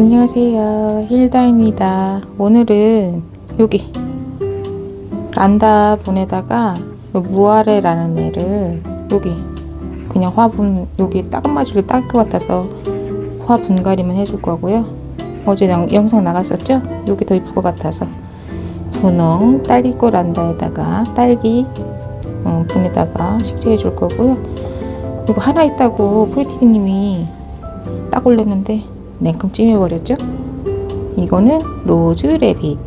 안녕하세요. 힐다입니다. 오늘은 여기 란다 분에다가 요 무아레라는 애를 여기 그냥 화분 여기 따끔마지를 닦을 것 같아서 화 분갈이만 해줄 거고요. 어제 영, 영상 나갔었죠? 여기 더 이쁠 것 같아서 분홍 딸기꽃 란다에다가 딸기 어, 분에다가 식재해 줄 거고요. 이거 하나 있다고 프리티비님이 딱 올렸는데 냉큼 찜해버렸죠? 이거는 로즈 레빗.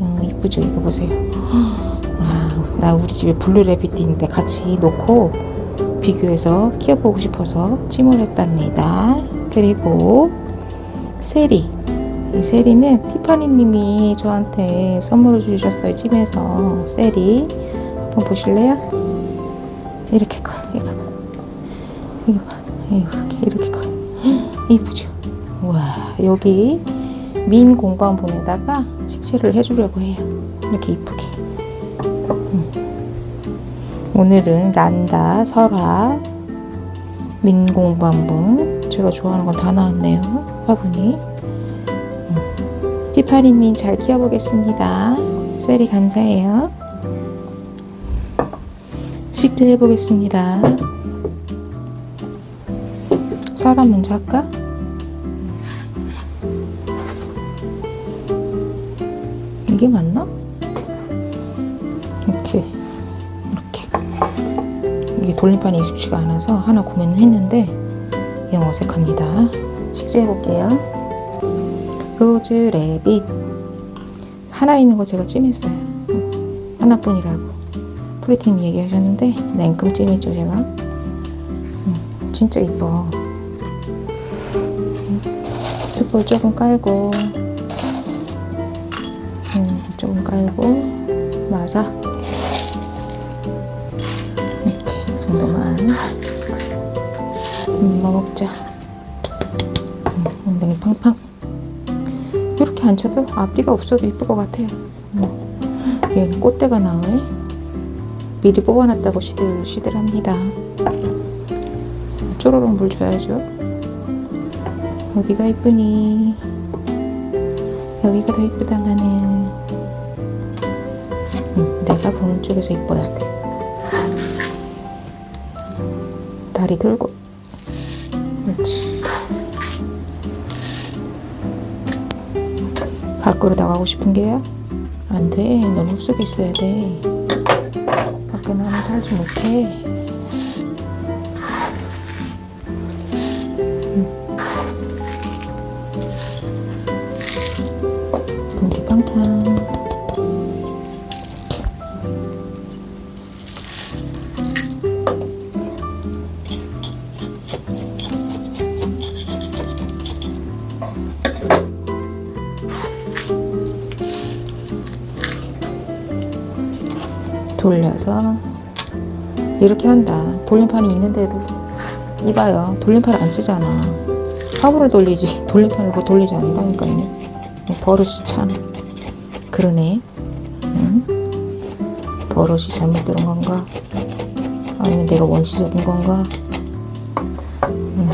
어, 이쁘죠? 이거 보세요. 아, 나 우리 집에 블루 레빗이 있는데 같이 놓고 비교해서 키워보고 싶어서 찜을 했답니다. 그리고 세리. 이 세리는 티파니님이 저한테 선물을 주셨어요. 찜에서 세리. 한번 보실래요? 이렇게 커. 봐. 이거 봐. 이렇게 이렇게 커. 이쁘죠? 와 여기 민 공방분에다가 식재를 해주려고 해요. 이렇게 이쁘게. 음. 오늘은 란다, 설화, 민 공방분 제가 좋아하는 건 다 나왔네요. 화분이. 음. 티파니민 잘 키워보겠습니다. 셀이 감사해요. 식재 해보겠습니다. 설화 먼저 할까? 이게 맞나? 이렇게 이렇게 이게 돌림판이 익숙치가 않아서 하나 구매는 했는데 영 어색합니다. 식재해 볼게요. 로즈 레빗 하나 있는 거 제가 찜했어요. 하나뿐이라고 프리팀 얘기하셨는데 냉큼 찜했죠 제가. 음, 진짜 이뻐. 숯불 조금 깔고 음, 조금 깔고 마사 이렇게 정도만 음, 먹자. 음, 엉덩이 팡팡. 이렇게 앉혀도 앞뒤가 없어도 이쁠 것 같아요. 음. 얘는 꽃대가 나오네 미리 뽑아놨다고 시들 시들합니다. 쪼로록 물 줘야죠. 어디가 이쁘니 여기가 더 이쁘다 나는. 응, 내가 보는 쪽에서 이뻐야 돼. 다리 들고. 그렇지. 밖으로 나가고 싶은 게야? 안돼. 넌 흙속에 있어야 돼. 밖에 나면 살지 못해 돌려서 이렇게 한다 돌림판이 있는데도 이봐요 돌림판 안 쓰잖아 화분을 돌리지 돌림판을 뭐 돌리지 않는다니까요 버릇이 참 그러네. 응? 버릇이 잘못된 건가? 아니면 내가 원시적인 건가? 응.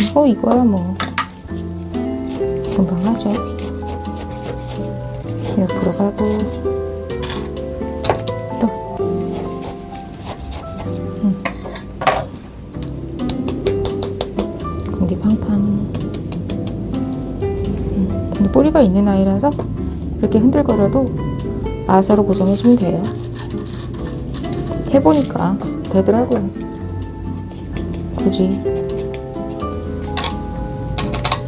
이거 이거야 뭐 금방 하죠. 옆으로 가고 또 공기 팡팡. 음, 근데 뿌리가 있는 아이라서 이렇게 흔들거려도 아사로 고정해주면 돼요. 해보니까 되더라고요. 굳이.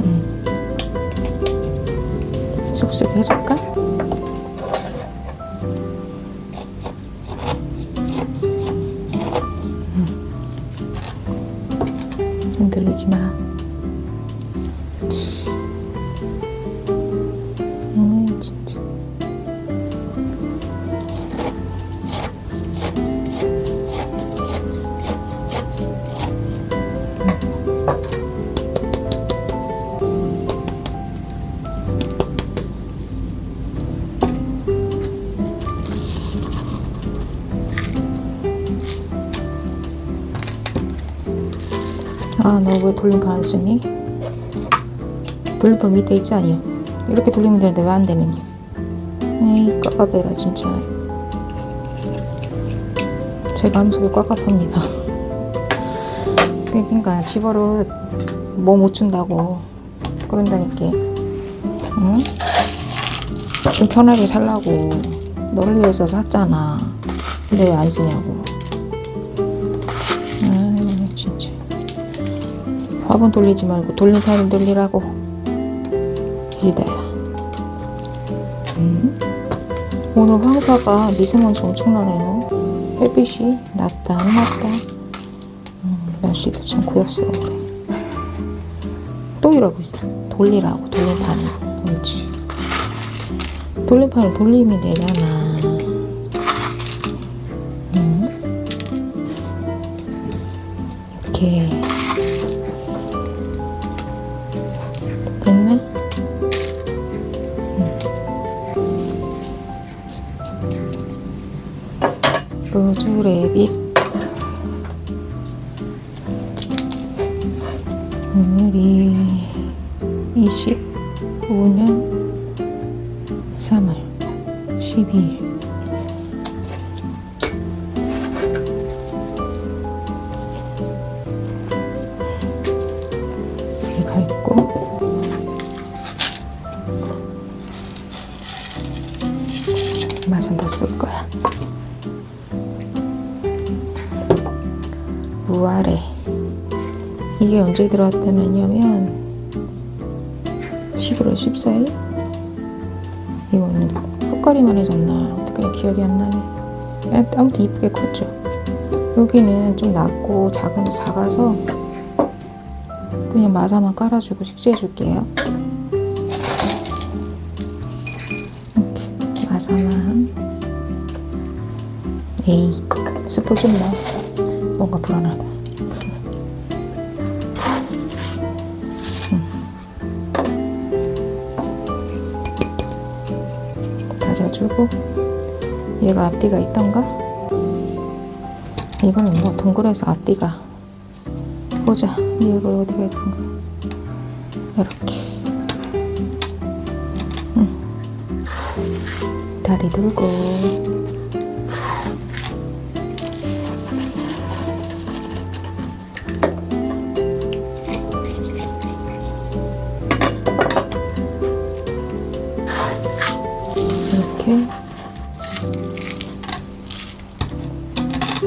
음. 쑥쑥 해줄까? 흔 왜 돌림판 안 쓰니? 돌림판 밑에 있지 아니요? 이렇게 돌리면 되는데 왜 안 되느니? 에이, 꽉까베라 진짜. 제가 하면서도 꽉까팝니다. 그러니까 집어로 뭐 못 준다고 그런다니까. 응? 좀 편하게 살라고 너를 위해서 샀잖아. 근데 왜 안 쓰냐고. 화분 돌리지 말고 돌림판을 돌리라고. hilda야. 음? 오늘 황사가 미세먼지 엄청나네요. 햇빛이 낮다 안 낮다. 음, 날씨도 참 구역스러워. 또 이러고 있어. 돌리라고 돌림판을. 그렇지. 돌림판을 돌리면 되잖아. 음. 이렇게 로 언제 들어왔다냐면 11월 14일? 이거는 효과리만 해졌나? 어떻게 기억이 안 나네. 아, 아무튼 이쁘게 컸죠. 여기는 좀 낮고 작은 작아서 그냥 마사만 깔아주고 식재해 줄게요. 이렇게 마사만. 에이 숯불 좀 넣어 뭔가 불안하다 다져주고 얘가 앞뒤가 있던가? 이거는 뭐 동그래서 앞뒤가 보자 이 얼굴 어디가 있던가 이렇게 응. 다리 들고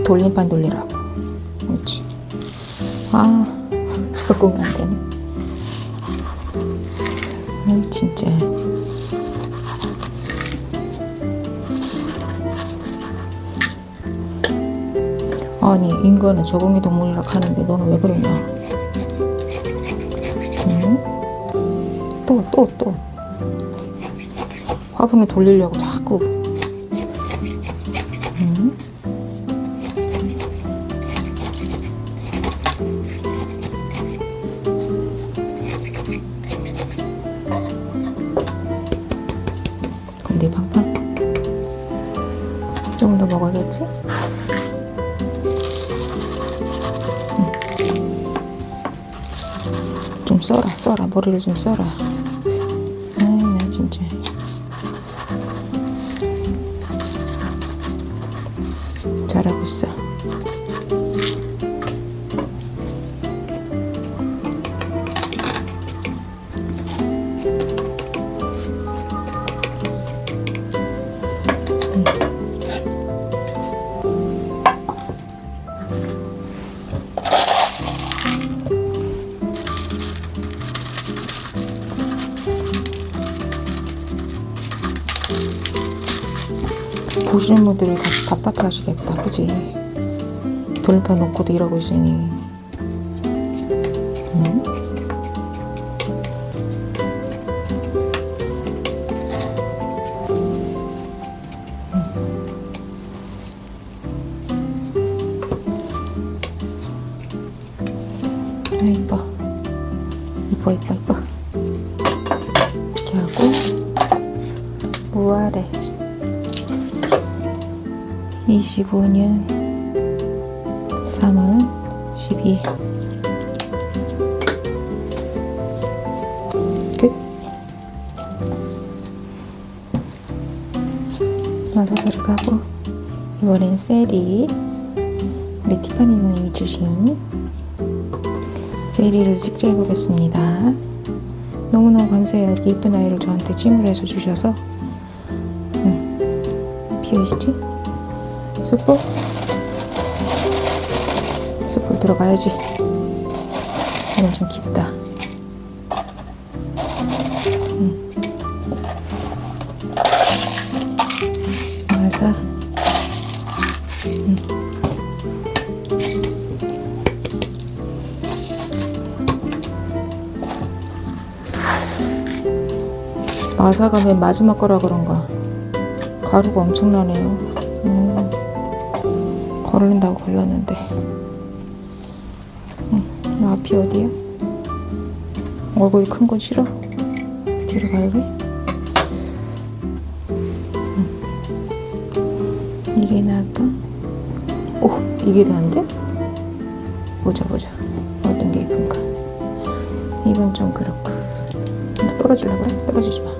돌림판 돌리라고. 그렇지. 아 적응 안 되네 음, 진짜. 아니 인간은 적응의 동물이라 하는데 너는 왜 그러냐? 응? 또 또, 또. 화분을 돌리려고 자꾸 써라. 머리를 좀 써라 보시는 분들이 다 답답해 하시겠다. 그지? 돌림판 놓고도 일하고 있으니. 이뻐. 이뻐, 이뻐, 이뻐. 2025년 3월 12일. 끝. 마사지를 가고 이번엔 세리 우리 티파니님이 주신 세리를 직접 해보겠습니다. 너무너무 감사해요. 이렇게 이쁜 아이를 저한테 찜을 해서 주셔서. 응. 비어있지? 숯불? 숯불 들어가야지. 이건 좀 깊다. 마사 마사가 맨 마지막 거라 그런가 가루가 엄청나네요 음, 걸린다고 걸렸는데 음, 나 앞이 어디야? 얼굴이 큰 건 싫어? 뒤로 갈래? 음. 이게 나을까? 오 이게 나은데? 보자 보자 어떤 게 이쁜가 이건 좀 그렇고 나 떨어지려고 해? 떨어지지 마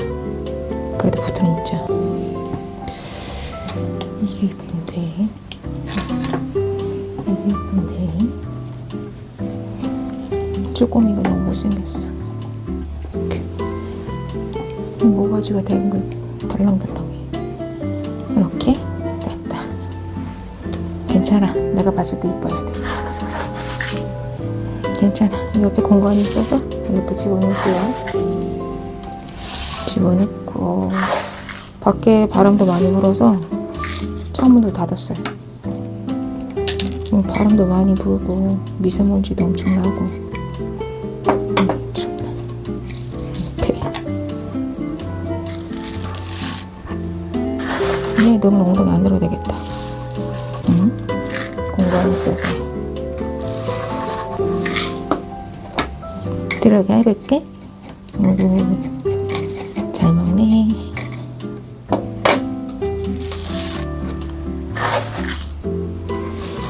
그래도 붙어는 있자 이게 쭈꾸미가 너무 못생겼어. 이렇게. 모가지가 댕글 덜렁덜렁해. 이렇게 됐다. 괜찮아. 내가 봤을 때 이뻐야 돼. 괜찮아. 옆에 공간이 있어서 이렇게 집어넣을게요. 집어넣고. 밖에 바람도 많이 불어서 창문도 닫았어요. 음, 바람도 많이 불고 미세먼지도 엄청 나고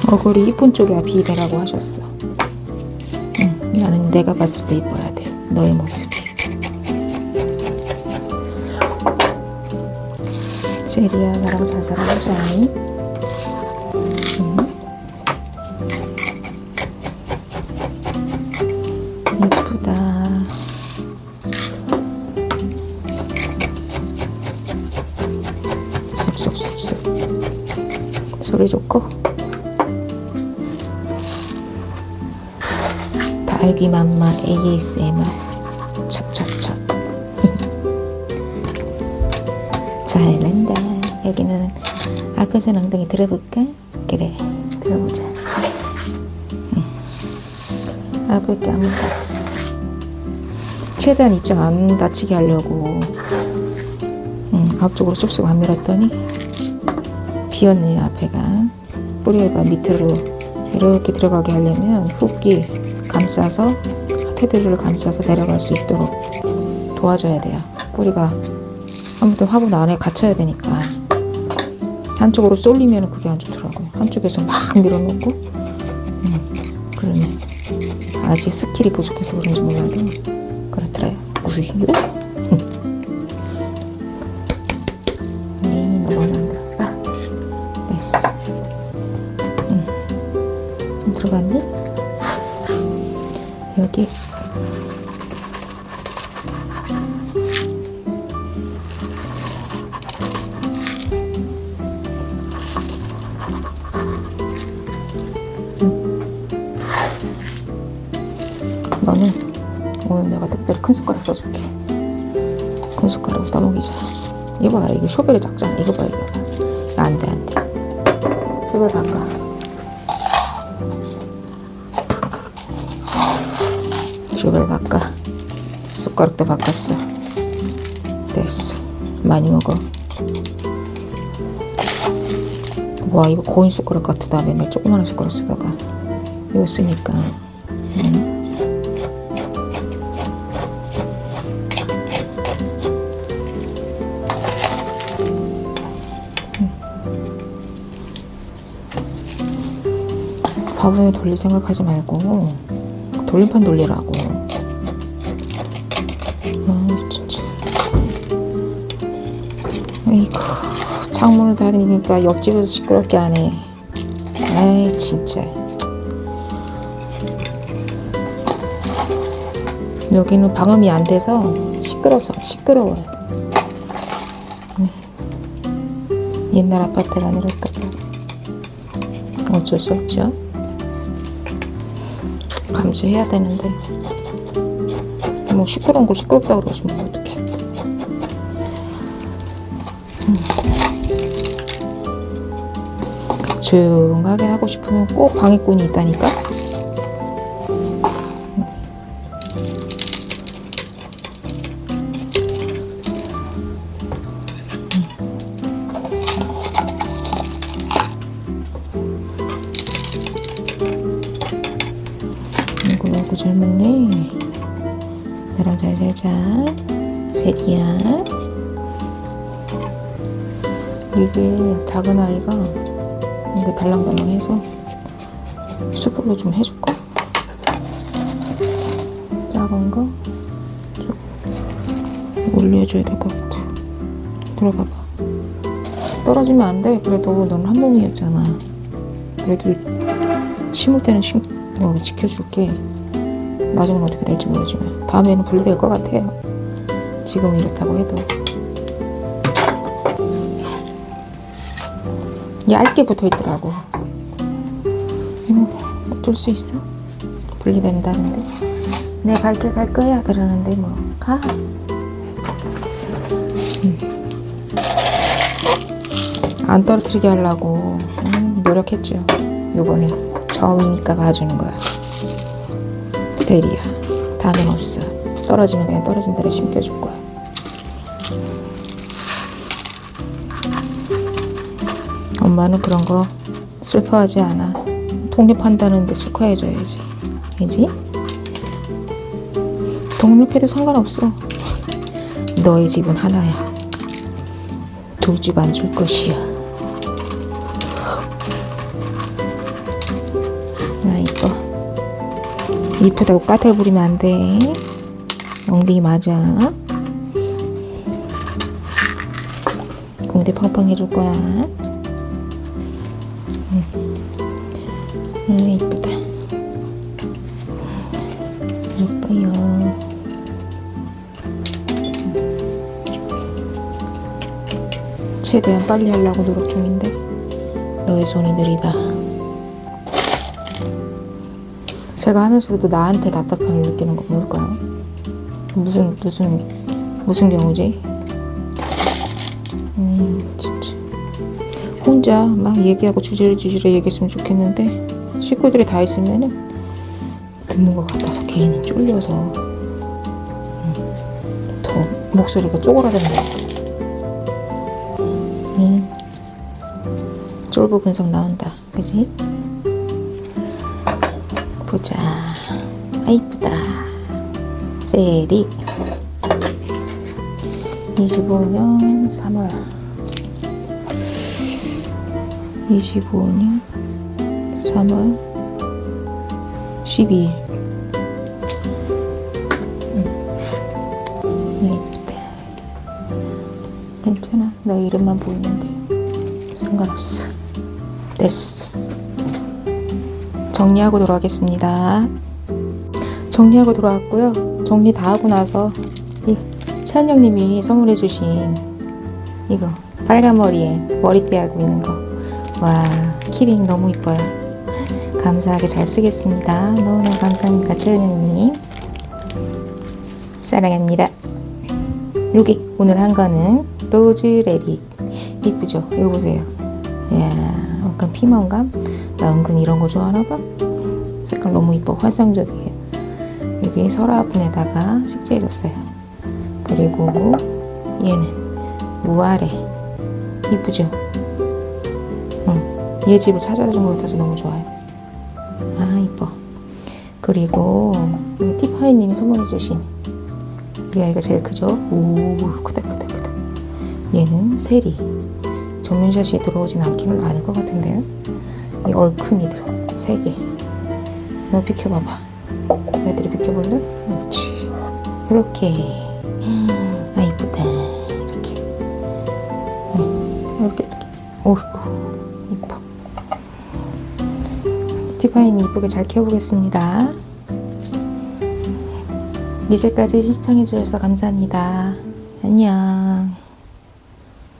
얼굴이 이쁜 쪽이 비대라고 하셨어. 응, 나는 내가 봤을 때 이뻐야 돼. 너의 모습이. 세리야 나랑 잘 살아보자 잘난다 여기는 앞에서 엉덩이 들어볼까? 그래 들어보자. 응. 아볼게 안 묻혔어. 최대한 입장 안 다치게 하려고. 응, 앞쪽으로 쑥쑥 안 밀었더니 비었네요 앞에가. 뿌리가 밑으로 이렇게 들어가게 하려면 훅기 감싸서 테두리를 감싸서 내려갈 수 있도록 도와줘야 돼요. 뿌리가 아무튼 화분 안에 갇혀야 되니까. 한쪽으로 쏠리면 그게 안 좋더라고요. 한쪽에서 막 밀어놓고. 음, 그러네. 아직 스킬이 부족해서 그런지 몰라도 그렇더라요. 네 이거 쇼벨이 작잖아. 이거 봐, 이거 봐. 안 돼, 안 돼. 쇼벨 바꿔. 쇼벨 바꿔. 숟가락도 바꿨어. 됐어. 많이 먹어. 와, 이거 거인 숟가락 같다. 맨날 조그마한 숟가락 쓰다가. 이거 쓰니까. 바구니 돌릴 생각하지 말고 돌림판 돌리라고. 아. 아이고 창문을 닫으니까 옆집에서 시끄럽게 하네. 에이 진짜. 여기는 방음이 안 돼서 시끄러워서 시끄러워요. 네. 옛날 아파트라 그럴까 봐. 어쩔 수 없죠. 감수해야 되는데 뭐 시끄러운 걸 시끄럽다 그러시면 어떡해. 조용하게 하고 싶으면 꼭 방해꾼이 있다니까. 새끼야. 이게 작은 아이가 이게 달랑달랑해서 수프로 좀 해줄까? 작은 거좀 올려줘야 될 것 같아. 들어가봐. 떨어지면 안 돼. 그래도 넌 한 몸이었잖아. 그래도 심을 때는 심, 어, 지켜줄게. 나중엔 어떻게 될지 모르지만 다음에는 분리될 것 같아요. 지금 이렇다고 해도 얇게 붙어 있더라고. 음, 어쩔 수 있어? 분리된다는데. 내 갈 길 갈 거야 그러는데 뭐 가. 음. 안 떨어뜨리게 하려고 음, 노력했죠. 요번에 처음이니까 봐주는 거야. 세리야. 다음엔 없어. 떨어지면 그냥 떨어진 대로 심겨줄 거야. 엄마는 그런 거 슬퍼하지 않아. 독립한다는데 축하해줘야지. 그지? 독립해도 상관없어. 너의 집은 하나야. 두 집 안 줄 것이야. 아, 이뻐. 이쁘다고 까탈 부리면 안 돼. 엉덩이 맞아. 공대 팡팡 해줄 거야. 음, 이쁘다. 이뻐요. 최대한 빨리 하려고 노력 중인데 너의 손이 느리다. 제가 하면서도 나한테 답답함을 느끼는 건 뭘까요? 무슨 무슨 무슨 경우지? 음 진짜 혼자 막 얘기하고 주제를 주제를 얘기했으면 좋겠는데 식구들이 다 있으면은 듣는 것 같아서 괜히 쫄려서 음, 더 목소리가 쪼그라드는 것 같아. 음, 쫄보 근성 나온다, 그지? 보자. 아 이쁘다. 세리. 25년 3월. 25년 3월 12일. 음. 이쁘다. 괜찮아. 너 이름만 보이는데 상관없어. 됐어. 정리하고 돌아가겠습니다. 정리하고 돌아왔고요. 정리 다 하고 나서 이 채연영님이 선물해 주신 이거 빨간 머리에 머리띠 하고 있는 거. 와 키링 너무 이뻐요. 감사하게 잘 쓰겠습니다. 너무너무 감사합니다. 채연영님. 사랑합니다. 여기 오늘 한 거는 로즈 레빗 이쁘죠? 이거 보세요. 이야, 약간 피멍감. 나 은근 이런 거 좋아하나 봐. 색깔 너무 이뻐. 화장적이에요. 여기 서랍분에다가 식재해줬어요. 그리고 얘는 무아래 이쁘죠? 응. 얘 집을 찾아준 것 같아서 너무 좋아요. 아 이뻐. 그리고 이 티파니님이 선물해주신 이 아이가 제일 크죠? 오 크다 크다 크다. 얘는 세리. 정면샷이 들어오진 않기는 않을 것 같은데요. 이 얼큰이들 세 개. 너 비켜봐봐. 애들이 비켜볼래? 그렇지. 이렇게. 아 이쁘다. 이렇게. 음. 이렇게 이렇게 오이고 티파니는 이쁘게 잘 키워보겠습니다. 이제까지 시청해주셔서 감사합니다. 안녕